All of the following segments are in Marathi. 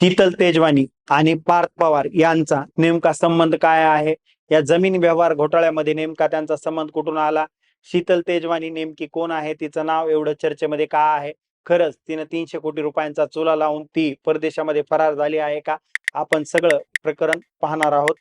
शीतल तेजवानी आणि पार्थ पवार यांचा नेमका संबंध काय आहे? या जमीन व्यवहार घोटाळ्यामध्ये नेमका त्यांचा संबंध कुठून आला? शीतल तेजवानी नेमकी कोण आहे? तिचं नाव एवढं चर्चेमध्ये का आहे? खरंच तिनं तीनशे कोटी रुपयांचा चुला लावून ती परदेशामध्ये फरार झाली आहे का? आपण सगळं प्रकरण पाहणार आहोत.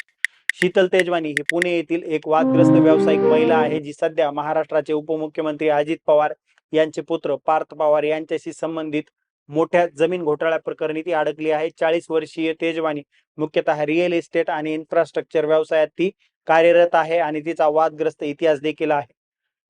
शीतल तेजवानी ही पुणे येथील एक वादग्रस्त व्यावसायिक महिला आहे जी सध्या महाराष्ट्राचे उपमुख्यमंत्री अजित पवार यांचे पुत्र पार्थ पवार यांच्याशी संबंधित मोठ्या जमीन घोटाळ्या प्रकरणी ती अडकली आहे. चाळीस वर्षीय तेजवानी मुख्यतः रिअल इस्टेट आणि इन्फ्रास्ट्रक्चर व्यवसायात ती कार्यरत आहे आणि तिचा वादग्रस्त इतिहास देखील आहे.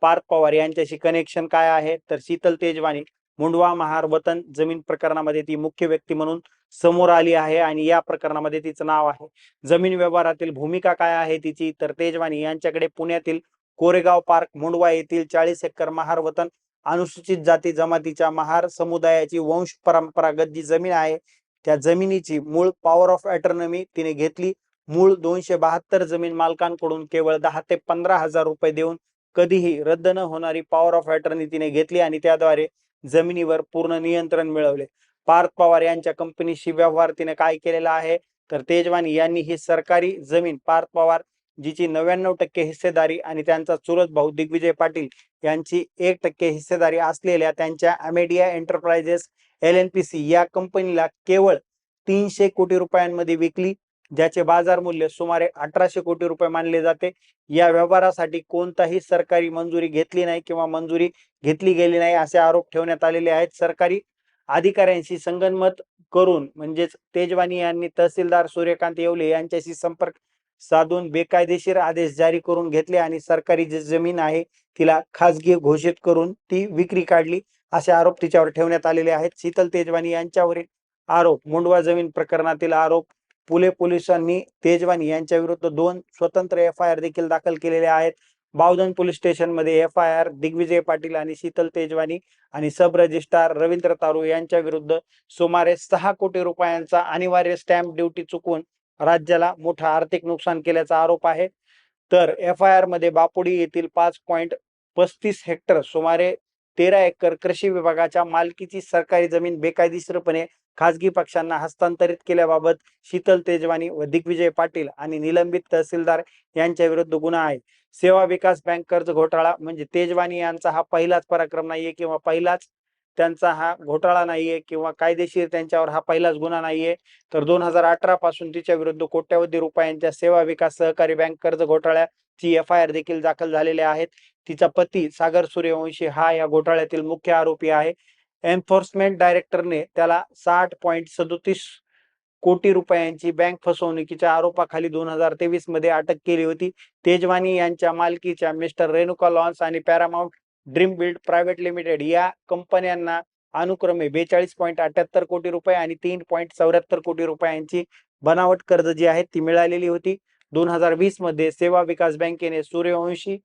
पार्थ पवार यांच्याशी कनेक्शन काय आहे? तर शीतल तेजवानी मुंडवा महार वतन जमीन प्रकरणामध्ये ती मुख्य व्यक्ती म्हणून समोर आली आहे आणि या प्रकरणामध्ये तिचं नाव आहे. जमीन व्यवहारातील भूमिका काय आहे तिची? तर तेजवानी यांच्याकडे पुण्यातील कोरेगाव पार्क मुंडवा येथील चाळीस एकर महार वतन अनुसूचित जाती जमातीच्या महार समुदायाची वंश परंपरागत जी जमीन आहे त्या जमिनीची मूळ पॉवर ऑफ अटर्नमी तिने घेतली. मूळ दोनशे बहात्तर जमीन मालकांकडून केवळ दहा ते पंधरा हजार रुपये देऊन कधीही रद्द न होणारी पॉवर ऑफ अटर्नी तिने घेतली आणि त्याद्वारे जमिनीवर पूर्ण नियंत्रण मिळवले. पार्थ पवार यांच्या कंपनीशी व्यवहार तिने काय केलेला आहे? तर तेजवानी यांनी ही सरकारी जमीन पार्थ पवार जिची नव्याण्णव टक्के हिस्सेदारी आणि त्यांचा चुरत भाऊ दिग्विजय पाटील यांची एक टक्के हिस्सेदारी असलेल्या त्यांच्या Amadea Enterprises L N P C या कंपनीला केवळ तीनशे कोटी रुपयांमध्ये विकली ज्याचे बाजार मूल्य सुमारे अठराशे कोटी रुपये मानले जाते. या व्यवहारासाठी कोणताही सरकारी मंजुरी घेतली नाही किंवा मंजुरी घेतली गेली नाही असे आरोप ठेवण्यात आलेले आहेत. सरकारी अधिकाऱ्यांशी संगनमत करून म्हणजेच तेजवानी यांनी तहसीलदार सूर्यकांत येवले यांच्याशी संपर्क साधून बेकायदेशीर आदेश जारी करून घेतले आणि सरकारी जी जमीन आहे तिला खासगी घोषित करून ती विक्री काढली. असे आरोप तिच्यावर ठेवण्यात आलेले आहेत. शीतल तेजवानी यांच्यावरील आरोप मुंडवा जमीन प्रकरणातील आरोप पुणे पोलिसांनी तेजवानी यांच्या विरुद्ध दोन स्वतंत्र एफ आय आर देखील दाखल केलेले आहेत. बावधन पोलीस स्टेशनमध्ये F I R Digvijay Patil आणि शीतल तेजवानी आणि सब रजिस्ट्रार रवींद्र तारू यांच्या विरुद्ध सुमारे सहा कोटी रुपयांचा अनिवार्य स्टॅम्प ड्युटी चुकवून राज्याला मोठा आर्थिक नुकसान केल्याचा आरोप आहे. तर एफ आय आरमध्ये बापुडी येथील पाच पॉईंट पस्तीस हेक्टर सुमारे तेरा एकर कृषी विभागाच्या मालकीची सरकारी जमीन बेकायदेशीरपणे खासगी पक्षांना हस्तांतरित केल्याबाबत शीतल तेजवानी व दिग्विजय पाटील आणि निलंबित तहसीलदार यांच्या विरुद्ध गुन्हा आहे. सेवा विकास बँक कर्ज घोटाळा म्हणजे तेजवानी यांचा हा पहिलाच पराक्रम नाहीये किंवा पहिलाच त्यांचा हा घोटाळा नाहीये किंवा कायदेशीर त्यांच्यावर हा पहिलाच गुन्हा नाहीये तर दोन हजार अठरा पासून तिच्या विरुद्ध कोट्यवधी रुपयांच्या सेवा विकास सहकारी बँक कर्ज घोटाळ्याची एफ आय आर देखील दाखल झालेले आहेत. तिचा पती सागर सूर्यवंशी हा या घोटाळ्यातील मुख्य आरोपी आहे. एन्फोर्समेंट डायरेक्टरने त्याला साठ पॉईंट सदोतीस कोटी रुपयांची बँक फसवणुकीच्या आरोपाखाली दोन हजार तेवीसमध्ये अटक केली होती. तेजवानी यांच्या मालकीच्या मिस्टर रेणुका लॉन्स आणि Paramount Dream Build Private Limited या कंपन्यांना अनुक्रमे बेचाळीस पॉईंट अठ्याहत्तर कोटी रुपये आणि तीन पॉईंट चौऱ्याहत्तर कोटी रुपयांची बनावट कर्ज जी आहे ती मिळालेली होती. दोन हजार वीसमध्ये सेवा विकास बँकेने सूर्यवंशी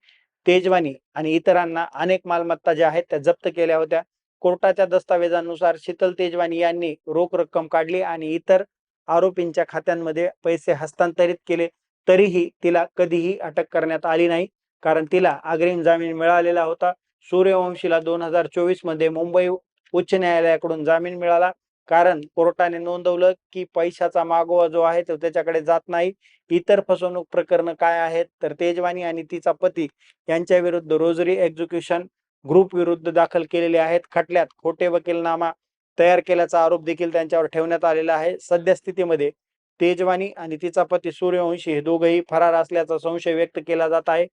तेजवानी आणि इतरांना अनेक मालमत्ता ज्या आहेत त्या जप्त केल्या होत्या. कोर्टाच्या दस्तावेजानुसार शीतल तेजवानी यांनी रोख रक्कम काढली आणि इतर आरोपींच्या खात्यांमध्ये पैसे हस्तांतरित केले. तरीही तिला कधीही अटक करण्यात आली नाही कारण तिला अग्रिम जामीन मिळालेला होता. सूर्यवंशीला दोन हजार चोवीसमध्ये मुंबई उच्च न्यायालयाकडून जामीन मिळाला. कारण कोर्टाने नोंदवलं की पैशाचा मागोवा जो आहे तो त्याच्याकडे जात नाही. इतर फसवणूक प्रकरण काय आहेत? तर तेजवानी आणि तिचा पती यांच्या विरुद्ध रोजरी एक्झिक्युशन ग्रुप विरुद्ध दाखल केलेले आहेत. खटल्यात खोटे वकीलनामा तयार केल्याचा आरोप देखील त्यांच्यावर ठेवण्यात आलेला आहे. सद्यस्थितीमध्ये तेजवानी आणि तिचा पती सूर्यवंशी हे दोघेही फरार असल्याचा संशय व्यक्त केला जात आहे.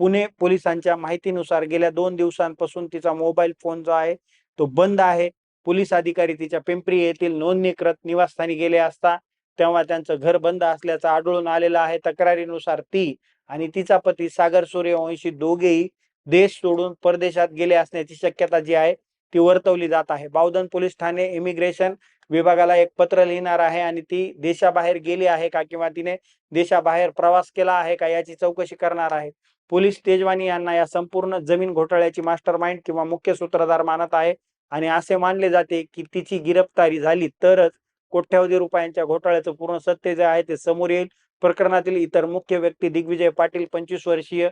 पुणे पोलिसांच्या माहितीनुसार गेल्या दोन दिवसांपासून तिचा मोबाईल फोन जो आहे तो बंद आहे. पोलीस अधिकारी तिच्या पिंपरी येथील नोंदणीकृत निवासस्थानी गेले असता तेव्हा त्यांचं घर बंद असल्याचं आढळून आलेलं आहे. तक्रारीनुसार ती आणि तिचा पती सागर सूर्यवंशी दोघेही देश सोडून परदेशात गेले असण्याची शक्यता जी आहे ती वर्तवली जात आहे. बावधन पोलीस ठाणे इमिग्रेशन विभागाला एक पत्र लिहिणार आहे आणि ती देशाबाहेर गेली आहे का किंवा तिने देशाबाहेर प्रवास केला आहे का याची चौकशी करणार आहे. पोलीस तेजवानी यांना या संपूर्ण जमीन घोटाळ्याची मास्टर माइंड किंवा मुख्य सूत्रधार मानत आहे. आणि असे मानले जाते की तिची गिरफ्तारी झाली तरच कोट्यावधी रुपयांच्या घोटाळ्याचं पूर्ण सत्य जे आहे ते समोर येईल. प्रकरणातील इतर मुख्य व्यक्ती दिग्विजय पाटील पंचवीस वर्षीय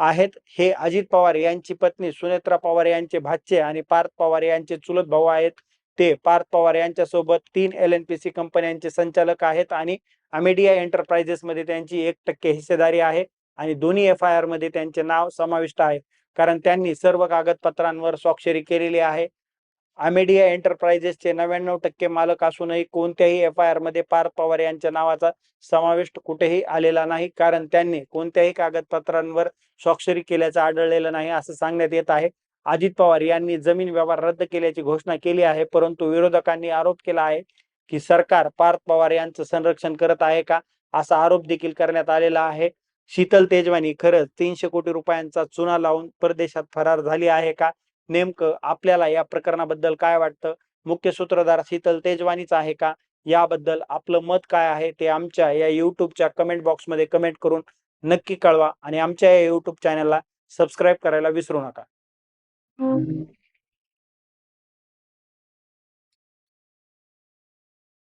आहेत. हे अजित पवार यांची पत्नी सुनेत्रा पवार यांचे भाचे आणि पार्थ पवार यांचे चुलत भाऊ आहेत. ते पार्थ पवार यांच्यासोबत तीन एल एन पी सी कंपन्यांचे संचालक आहेत. आणि अमेडिया एंटरप्राइजेस मध्ये त्यांची एक टक्के हिस्सेदारी आहे. आणि दोन्ही एफ आय आरमध्ये त्यांचे नाव समाविष्ट आहे. कारण त्यांनी सर्व कागदपत्रांवर स्वाक्षरी केलेली आहे. अमेडिया एंटरप्राइजेसचे नव्याण्णव टक्के मालक असूनही कोणत्याही एफ आय आरमध्ये पार्थ पवार यांच्या नावाचा समावेश कुठेही आलेला नाही. कारण त्यांनी कोणत्याही कागदपत्रांवर स्वाक्षरी केल्याचं आढळलेलं नाही असं सांगण्यात येत आहे. अजित पवार यांनी जमीन व्यवहार रद्द केल्याची घोषणा केली आहे. परंतु विरोधकांनी आरोप केला आहे की सरकार पार्थ पवार यांचं संरक्षण करत आहे का? असा आरोप देखील करण्यात आलेला आहे. शीतल तेजवानी खरंच तीनशे कोटी रुपयांचा चुना लावून परदेशात फरार झाली आहे का? नेमकं आपल्याला या प्रकरणाबद्दल काय वाटतं? मुख्य सूत्रधार शीतल तेजवानीच आहे का? याबद्दल आपलं मत काय आहे? ते आमच्या या युट्यूबच्या कमेंट बॉक्समध्ये कमेंट करून नक्की कळवा आणि आमच्या या युट्यूब चॅनलला सबस्क्राईब करायला विसरू नका. हो.